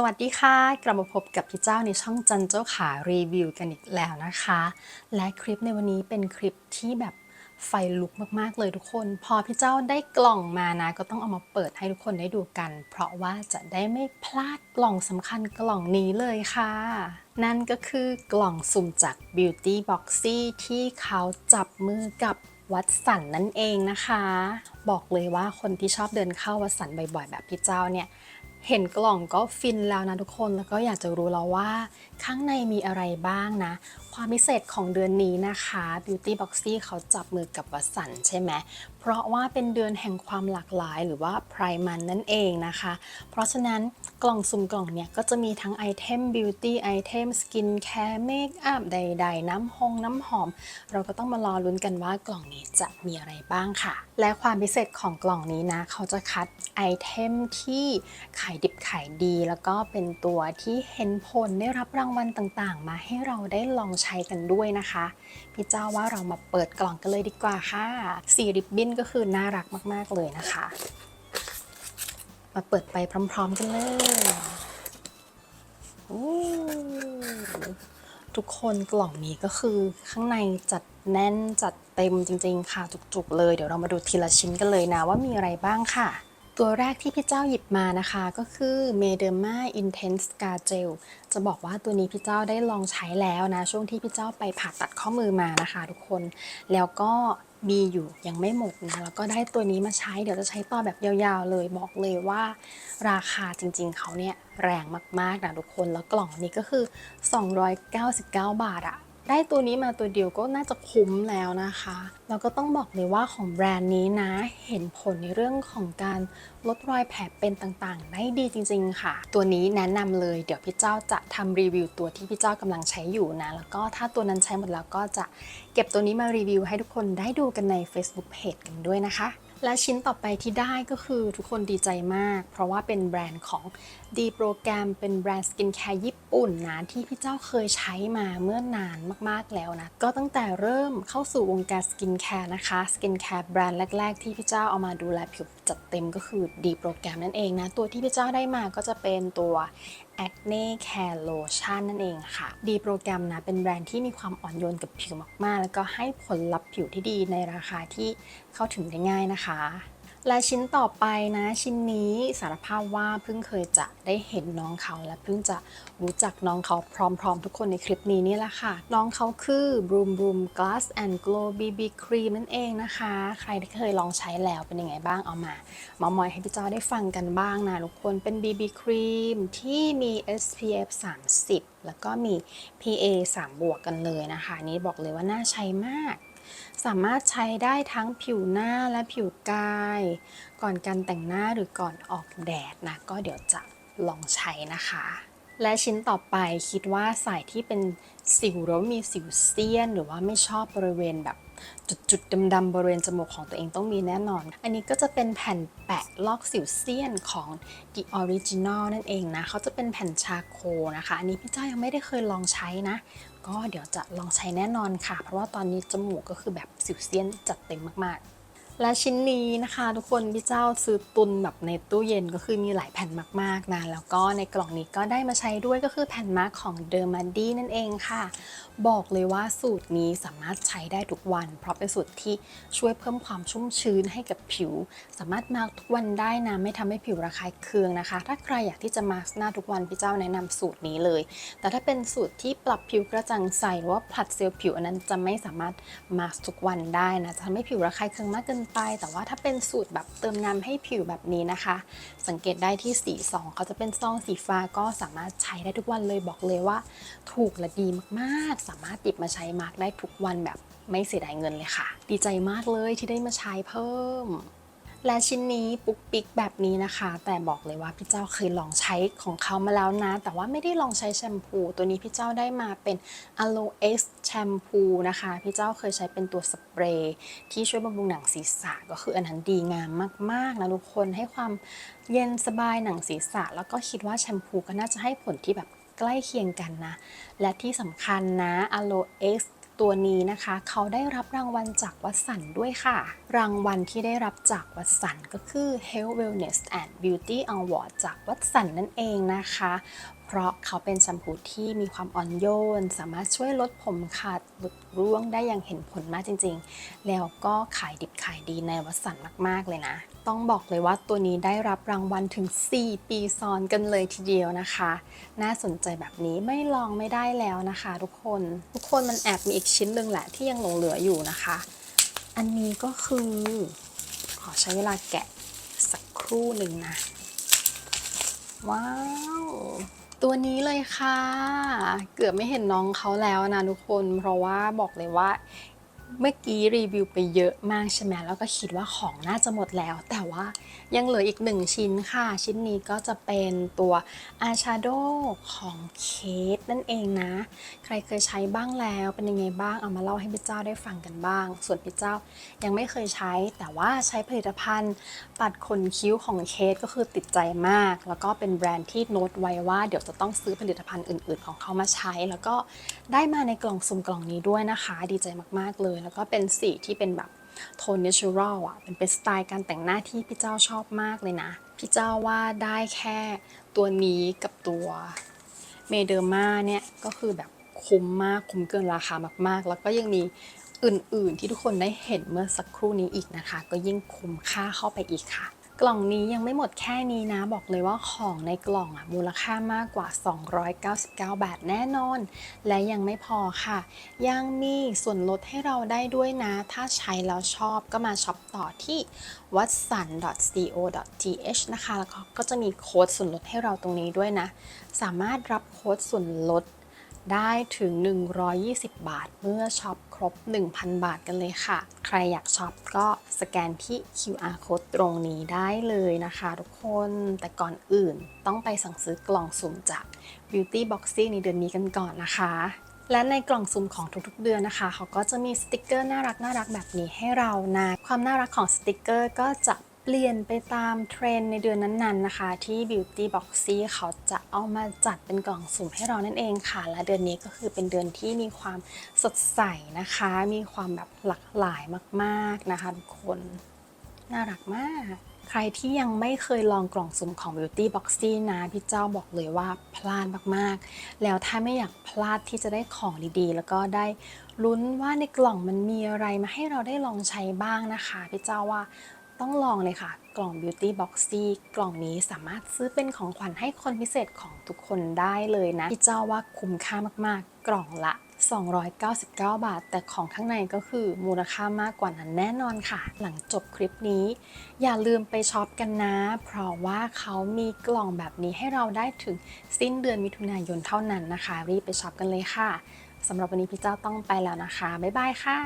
สวัสดีค่ะ กลับมาพบกับพี่เจ้าในช่องจันเจ้าขารีวิวกันอีกแล้วนะคะ และคลิปในวันนี้เป็นคลิปที่แบบไฟลุกมากๆเลยทุกคน พอพี่เจ้าได้กล่องมานะก็ต้องเอามาเปิดให้ทุกคนได้ดูกัน เพราะว่าจะได้ไม่พลาดกล่องสำคัญกล่องนี้เลยค่ะ นั่นก็คือกล่องสุ่มจาก Beauty Boxy ที่เขาจับมือกับวัดสันนั่นเองนะคะ บอกเลยว่าคนที่ชอบเดินเข้าวัดสันบ่อยๆ แบบพี่เจ้าเนี่ย เห็นกล่องก็ฟินแล้วนะทุกคนแล้วก็อยากจะรู้แล้วว่า ข้างในมีอะไรบ้างนะ ความพิเศษของเดือนนี้นะคะ Beauty Boxy เขาจับมือกับวัสันใช่ไหมเพราะว่าเป็นเดือนแห่งความหลากหลายหรือว่า Pride Month นั่นเองนะคะ เพราะฉะนั้นกล่องสุ่มกล่องเนี่ยก็จะมีทั้งไอเทม Beauty ไอเทม Skin Care Makeup ใด ๆ น้ำหงน้ำหอม เราก็ต้องมารอลุ้นกันว่ากล่องนี้จะมีอะไรบ้างค่ะ และความพิเศษของกล่องนี้นะ เขาจะคัดไอเทมที่ขายดิบขายดี แล้วก็เป็นตัวที่เห็นผลได้รับรางวัลต่างๆ มาให้เราได้ลองใช้กันด้วยนะคะ พี่เจ้าว่าเรามาเปิดกล่องกันเลยดีกว่าค่ะสีริบบิ้นก็คือน่ารักมากๆเลยนะคะ มาเปิดไปพร้อมๆกันเลยโอ้ทุกคนกล่องนี้ก็คือข้างในจัดแน่นจัดเต็มจริงๆค่ะจุกๆเลย เดี๋ยวเรามาดูทีละชิ้นกันเลยนะว่ามีอะไรบ้างค่ะ ตัวแรกที่พี่เจ้าหยิบมานะคะก็คือ m e d e r m a Intense Scar Gel จะบอกว่าตัวนี้พี่เจ้าได้ลองใช้แล้วนะ ช่วงที่พี่เจ้าไปผ่าตัดข้อมือมานะคะทุกคน แล้วก็มีอยู่ยังไม่หมดนะ แล้วก็ได้ตัวนี้มาใช้เดี๋ยวจะใช้ต่อแบบยาวๆเลยบอกเลยว่า ราคาจริงๆเขาเนี่ยแรงมากๆนะทุกคนแล้วกล่องนี้ก็คือ 299 บาทอะ ได้ตัวนี้มาตัวเดียวก็น่าจะคุ้มแล้วนะคะ แล้วก็ต้องบอกเลยว่าของแบรนด์นี้นะ เห็นผลในเรื่องของการลดรอยแผลเป็นต่างๆ ได้ดีจริง ๆ ค่ะ ตัวนี้แนะนำเลยเดี๋ยวพี่เจ้าจะทำรีวิวตัวที่พี่เจ้ากำลังใช้อยู่นะ แล้วก็ถ้าตัวนั้นใช้หมดแล้วก็จะเก็บตัวนี้มารีวิวให้ทุกคนได้ดูกันใน Facebook Page กันด้วยนะคะ และชิ้นต่อไปที่ได้ก็คือทุกคนดีใจมาก เพราะว่าเป็นแบรนด์ของ D โปรแกรมเป็นแบรนด์สกินแคร์ญี่ปุ่นนะที่พี่เจ้าเคยใช้มาเมื่อนานมากๆแล้วนะ ก็ตั้งแต่เริ่มเข้าสู่วงการสกินแคร์นะคะสกินแคร์แบรนด์แรก ๆ ที่พี่เจ้าเอามาดูแลผิวจัดเต็มก็คือ D โปรแกรมนั่นเองนะ ตัวที่พี่เจ้าได้มาก็จะเป็นตัว Acne Care Lotion นั่นเองค่ะ ดีโปรแกรมนะ เป็นแบรนด์ที่มีความอ่อนโยนกับผิวมากๆ แล้วก็ให้ผลลัพธ์ผิวที่ดีในราคาที่เข้าถึงได้ง่ายนะคะ และชิ้นต่อไปนะชิ้นนี้สารภาพว่าเพิ่งเคยจะได้เห็นน้องเขาและเพิ่งจะรู้จักน้องเขาพร้อมๆ ทุกคนในคลิปนี้นี่แหละค่ะ น้องเขาคือ Broom Broom Glass and Glow BB Cream นั่นเองนะคะ ใครที่เคยลองใช้แล้วเป็นยังไงบ้างเอามาเมามอยให้พี่เจ้าได้ฟังกันบ้างนะทุกคนเป็น BB Cream ที่มี SPF 30 แล้วก็มี PA 3 บวกกันเลยนะคะนนี้บอกเลยว่าน่าใช้มาก สามารถใช้ได้ทั้งผิวหน้าและผิวกาย ก่อนการแต่งหน้าหรือก่อนออกแดดนะ ก็เดี๋ยวจะลองใช้นะคะ และชิ้นต่อไปคิดว่าสายที่เป็นสิวแล้วมีสิวเซียน หรือว่าไม่ชอบบริเวณแบบ จุดๆดำๆบริเวณจมูกของตัวเองต้องมีแน่นอน อันนี้ก็จะเป็นแผ่นแปะลอกสิวเซียนของ The Original นั่นเองนะเขาจะเป็นแผ่นชาโคนะคะ อันนี้พี่เจ้ายังไม่ได้เคยลองใช้นะ ก็เดี๋ยวจะลองใช้แน่นอนค่ะ เพราะว่าตอนนี้จมูกก็คือแบบสิวเซียนจัดเต็มมากๆ และชิ้นนี้นะคะทุกคนพี่เจ้าซื้อตุนแบบในตู้เย็นก็คือมีหลายแผ่นมากๆนะแล้วก็ในกล่องนี้ก็ได้มาใช้ด้วยก็คือแผ่นมาร์กของเดอร์มาดีนั่นเองค่ะ บอกเลยว่าสูตรนี้สามารถใช้ได้ทุกวัน เพราะเป็นสูตรที่ช่วยเพิ่มความชุ่มชื้นให้กับผิว สามารถมาร์กทุกวันได้นะไม่ทำให้ผิวระคายเคืองนะคะ ถ้าใครอยากที่จะมาร์กหน้าทุกวันพี่เจ้าแนะนำสูตรนี้เลย แต่ถ้าเป็นสูตรที่ปรับผิวกระจ่างใสหรือว่าผลัดเซลล์ผิวอันนั้นจะไม่สามารถมาร์กทุกวันได้นะจะทำให้ผิวระคายเคืองมากเกินไป แต่ว่าถ้าเป็นสูตรแบบเติมน้ำให้ผิวแบบนี้นะคะ สังเกตได้ที่สีซองเขาจะเป็นซองสีฟ้าก็สามารถใช้ได้ทุกวันเลยบอกเลยว่า ถูกและดีมากๆ สามารถติดมาใช้มาร์กได้ทุกวันแบบไม่เสียดายเงินเลยค่ะ ดีใจมากเลยที่ได้มาใช้เพิ่ม และชิ้นนี้ปุกปิกแบบนี้นะคะ แต่บอกเลยว่าพี่เจ้าเคยลองใช้ของเขามาแล้วนะ แต่ว่าไม่ได้ลองใช้แชมพูตัวนี้พี่เจ้าได้มาเป็น Aloe X แชมพูนะคะ พี่เจ้าเคยใช้เป็นตัวสเปรย์ที่ช่วยบำรุงหนังศีรษะก็คืออันนั้นดีงามมากๆนะทุกคนให้ความเย็นสบายหนังศีรษะ แล้วก็คิดว่าแชมพูก็น่าจะให้ผลที่แบบใกล้เคียงกันนะ และที่สำคัญนะ Aloe X ตัวนี้นะคะ เขาได้รับรางวัลจากวัสันด้วยค่ะ รางวัลที่ได้รับจากวัสันก็คือ Health Wellness and Beauty Award จากวัสันนั่นเองนะคะ เพราะเขาเป็นแชมพูที่มีความอ่อนโยน สามารถช่วยลดผมขาดหลุดร่วงได้อย่างเห็นผลมากจริง ๆ แล้วก็ขายดิบขายดีในวัสันมาก ๆ เลยนะ ต้องบอกเลยว่าตัวนี้ได้รับรางวัลถึง 4 ปีซ้อนกันเลยทีเดียวนะคะ น่าสนใจแบบนี้ไม่ลองไม่ได้แล้วนะคะ ทุกคน ทุกคนมันแอบมีอีกชิ้นหนึ่งแหละที่ยังหลงเหลืออยู่นะคะ อันนี้ก็คือ ขอใช้เวลาแกะสักครู่หนึ่งนะ ว้าว ตัวนี้เลยค่ะ เกือบไม่เห็นน้องเขาแล้วนะทุกคน เพราะว่าบอกเลยว่า เมื่อกี้รีวิวไปเยอะมากใช่ไหมแล้วก็คิดว่าของน่าจะหมดแล้ว แต่ว่ายังเหลืออีกหนึ่งชิ้นค่ะ ชิ้นนี้ก็จะเป็นตัวอายแชโดของเคสนั่นเองนะ ใครเคยใช้บ้างแล้วเป็นยังไงบ้าง เอามาเล่าให้พี่เจ้าได้ฟังกันบ้าง ส่วนพี่เจ้ายังไม่เคยใช้ แต่ว่าใช้ผลิตภัณฑ์ปัดขนคิ้วของเคสก็คือติดใจมาก แล้วก็เป็นแบรนด์ที่โน้ตไว้ว่าเดี๋ยวจะต้องซื้อผลิตภัณฑ์อื่น ๆ ของเขามาใช้ แล้วก็ได้มาในกล่องสุ่มกล่องนี้ด้วยนะคะ ดีใจมากๆเลยแล้วก็เป็นสีที่เป็นแบบโทนเนเชอรัลอะเป็นเป็นสไตล์การแต่งหน้าที่พี่เจ้าชอบมากเลยนะ พี่เจ้าว่าได้แค่ตัวนี้กับตัวเมเดอร์มาเนี่ยก็คือแบบคุ้มมากคุ้มเกินราคามากๆ แล้วก็ยังมีอื่นๆที่ทุกคนได้เห็นเมื่อสักครู่นี้อีกนะคะ ก็ยิ่งคุ้มค่าเข้าไปอีกค่ะ กล่องนี้ยังไม่หมดแค่นี้นะ บอกเลยว่าของในกล่องอะมูลค่ามากกว่า 299 บาทแน่นอน และยังไม่พอค่ะ ยังมีส่วนลดให้เราได้ด้วยนะ ถ้าใช้แล้วชอบก็มาช็อปต่อที่ watson.co.th นะคะ แล้วก็จะมีโค้ดส่วนลดให้เราตรงนี้ด้วยนะ สามารถรับโค้ดส่วนลด ได้ถึง 120 บาท เมื่อช็อปครบ 1,000 บาทกันเลยค่ะ ใครอยากช็อปก็สแกนที่ QR code ตรงนี้ได้เลยนะคะทุกคนแต่ก่อนอื่นต้องไปสั่งซื้อกล่องสุ่มจาก Beauty Boxing ในเดือนนี้กันก่อนนะคะและในกล่องสุ่มของทุกๆเดือนนะคะ เขาก็จะมีสติกเกอร์น่ารักน่ารักๆแบบนี้ให้เรานะ ความน่ารักของสติกเกอร์ก็จะ เปลี่ยนไปตามเทรนในเดือนนั้นๆนะคะ ที่ Beauty Boxy เขาจะเอามาจัดเป็นกล่องสุ่มให้เรานั่นเองค่ะ และเดือนนี้ก็คือเป็นเดือนที่มีความสดใสนะคะ มีความแบบหลากหลายมากๆนะคะทุกคน น่ารักมาก ใครที่ยังไม่เคยลองกล่องสุ่มของ Beauty Boxy นะพี่เจ้าบอกเลยว่าพลาดมากๆ แล้วถ้าไม่อยากพลาดที่จะได้ของดีๆ แล้วก็ได้ลุ้นว่าในกล่องมันมีอะไรมาให้เราได้ลองใช้บ้างนะคะพี่เจ้าว่า ต้องลองเลยค่ะ กล่อง Beauty Boxy กล่องนี้สามารถซื้อเป็นของขวัญให้คนพิเศษของทุกคนได้เลยนะพี่เจ้าว่าคุ้มค่ามากๆ กล่องละ 299 บาท แต่ของข้างในก็คือมูลค่ามากกว่านั้นแน่นอนค่ะ หลังจบคลิปนี้ อย่าลืมไปช็อปกันนะ เพราะว่าเขามีกล่องแบบนี้ให้เราได้ถึงสิ้นเดือนมิถุนายนเท่านั้นนะคะ รีบไปช็อปกันเลยค่ะสำหรับวันนี้พี่เจ้าต้องไปแล้วนะคะบ๊ายบายค่ะ